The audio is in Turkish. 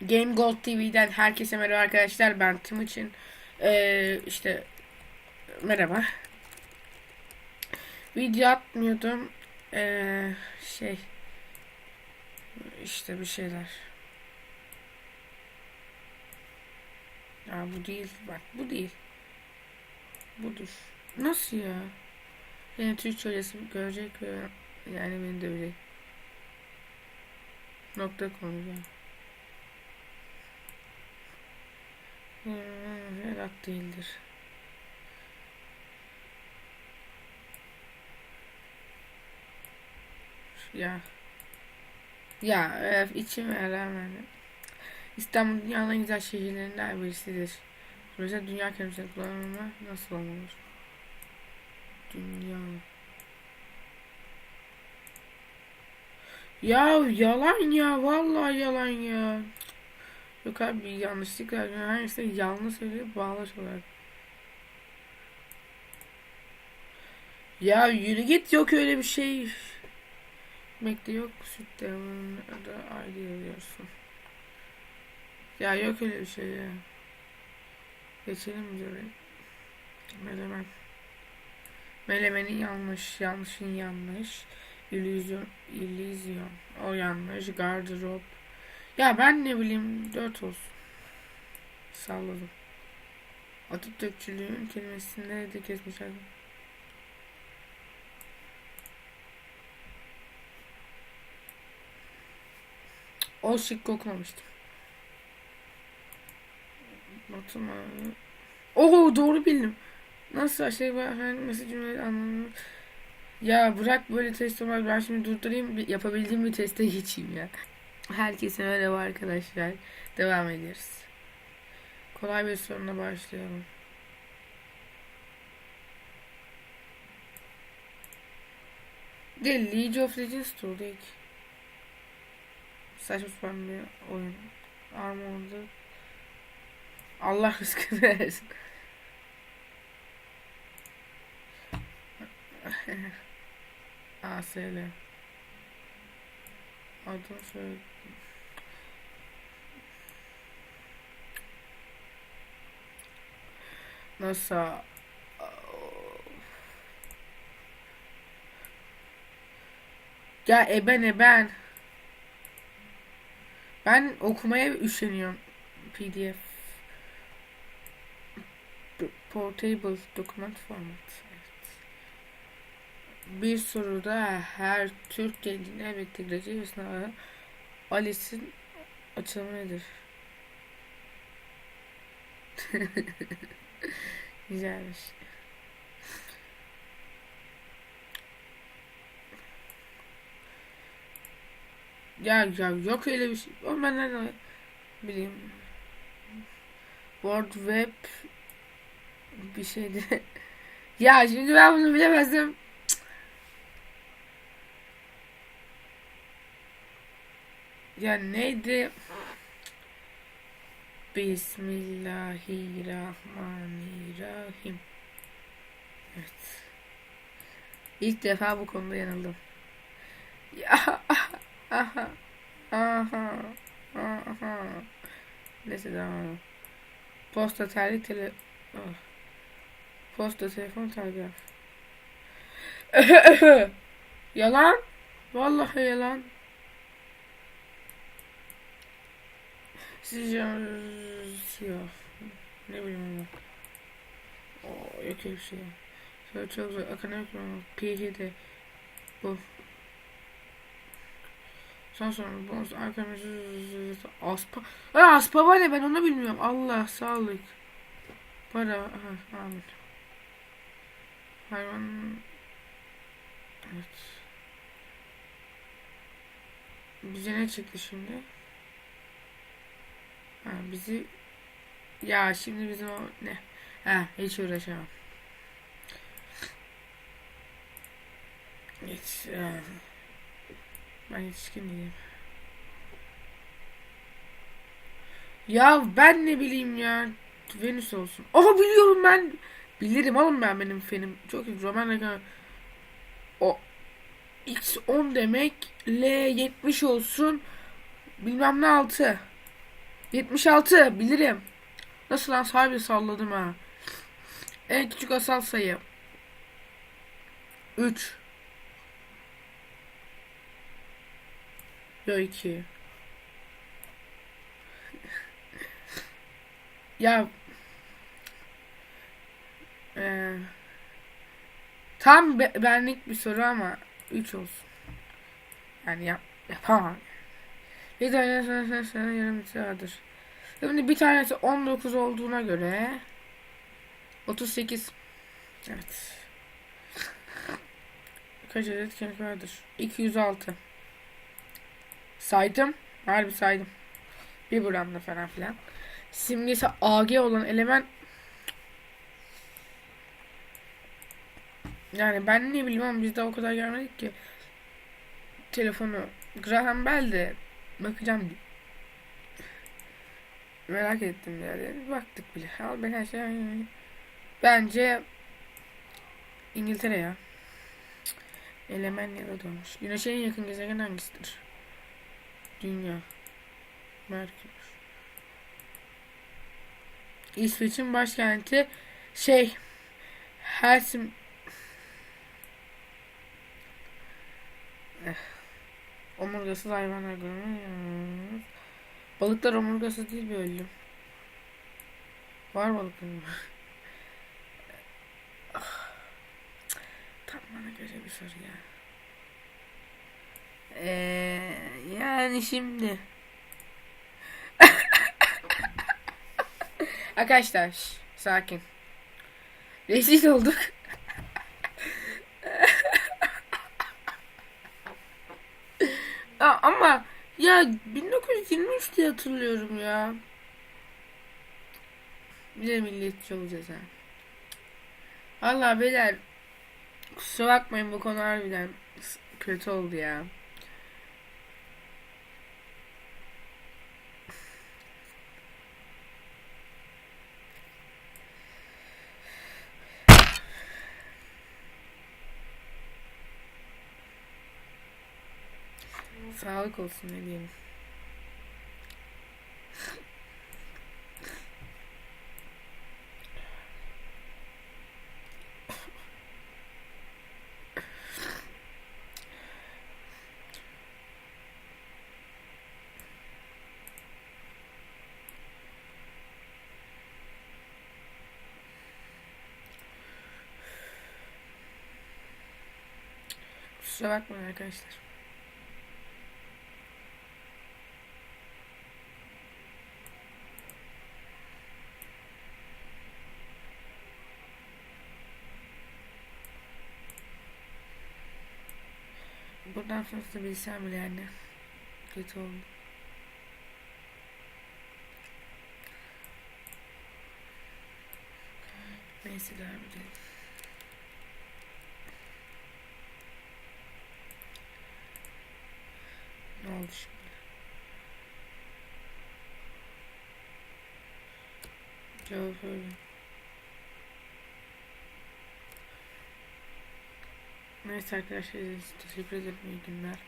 Game Gold TV'den herkese merhaba arkadaşlar. Ben Timuçin. Ee, işte merhaba. Video atmıyordum. Ee, şey işte bir şeyler. Ya bu değil. Bak bu değil. Budur. Nasıl ya? Yani Türkçe hocası görecek ve yani beni dövecek. Nokta koyacağım. Vedat değildir. Ya. Ya içime rağmen. İstanbul dünyanın en güzel şehirlerinden birisidir. Mesela dünya kelimesini kullanımı nasıl olmalı? Dünya. Ya yalan ya vallahi yalan ya. Yok abi bir yanlışlık var. Her şey yanlış söylüyor bağlaş olarak. Ya yürü git yok öyle bir şey. Mekte yok süt devamını da ayrı yazıyorsun. Ya yok öyle bir şey ya. Geçelim mi oraya? Melemen. Melemenin yanlış, yanlışın yanlış. İllüzyon, illüzyon. O yanlış. Gardırop. Ya ben ne bileyim dört olsun. Salladım. Atatürkçülüğün kelimesinde de kesmiş adam. O şıkkı okumamıştım. Batı mı? Oo doğru bildim. Nasıl şey var? Nasıl cümle anlamı? Ya bırak böyle test olmak. Ben şimdi durdurayım. Yapabildiğim bir teste geçeyim ya. Herkese merhaba arkadaşlar. Devam ediyoruz. Kolay bir soruna başlayalım. De League of Legends durduk. Saçma sapan bir oyun. Armor'da. Allah rızkını versin. ASL. Söyle. Nasıl? Ya eben eben. Ben okumaya üşeniyorum. PDF. Portable document format. Bir soruda her Türk gencine birlikte gireceği bir sınava ALES'in açılımı nedir? Güzelmiş. Ya ya yok öyle bir şey. Oğlum ben nereden bileyim. World Web bir şeydi. ya şimdi ben bunu bilemezdim. Cık. Ya neydi? Bismillahirrahmanirrahim. Evet. İlk defa bu konuda yanıldım. Ya aha aha aha. Neyse devam. Posta terlik tele oh. Posta telefon telgraf. yalan. Vallahi yalan. Sizce siyah. Ne bileyim ama. Oo, yok bir şey. Şöyle çok zor. Akademik mi? PhD. Bu. Son sorun. Bonus arkamız aspa. Aa, aspa var ya ben onu bilmiyorum. Allah sağlık. Para. Aha, amin. Hayvan. Evet. Bize ne çıktı şimdi? Ha, bizi ya şimdi bizim o ne? Ha, hiç uğraşamam. Hiç. Ben yetişkin değilim. Ya ben ne bileyim ya. Venüs olsun. Aha biliyorum ben. Bilirim oğlum ben benim fenim. Çok iyi. Roman Regan. O X10 demek. L70 olsun. Bilmem ne 6. 76 bilirim. Nasıl lan sahibi salladım ha. En küçük asal sayı. 3. Yo 2. ya Ee, tam be- benlik bir soru ama 3 olsun. Yani yap yapamam. Bir tane sonra sonra yarım litre vardır. Şimdi bir tanesi 19 olduğuna göre 38 Evet. Kaç adet kemik vardır? 206 Saydım. Harbi saydım. Bir buramda falan filan. Simgesi AG olan element Yani ben ne bileyim ama biz de o kadar görmedik ki. Telefonu Graham Bell de bakacağım. Merak ettim yani. Baktık bile. Al ben her şey Bence İngiltere ya. Elemen nerede doğmuş? Güneş'e en yakın gezegen hangisidir? Dünya. Merkür. İsveç'in başkenti şey Helsim Eh. Omurgasız hayvanlar görünüyor. Balıklar omurgasız değil böyle. Var balıkların. Ah. Tam bana göre bir soru ya. Ee, yani şimdi. Arkadaşlar sakin. Rezil olduk. Aa, ama ya 1923 diye hatırlıyorum ya. Bir de milliyetçi olacağız ha. Valla beyler kusura bakmayın bu konu harbiden kötü oldu ya. Sağlık olsun ne diyeyim. Kusura bakmayın arkadaşlar. Buradan sonrasını bilsem bile yani. Kötü oldu. Neyse devam edelim. Ne oldu şimdi? Cevap öyle. Neyse arkadaşlar teşekkür ederim. İyi günler.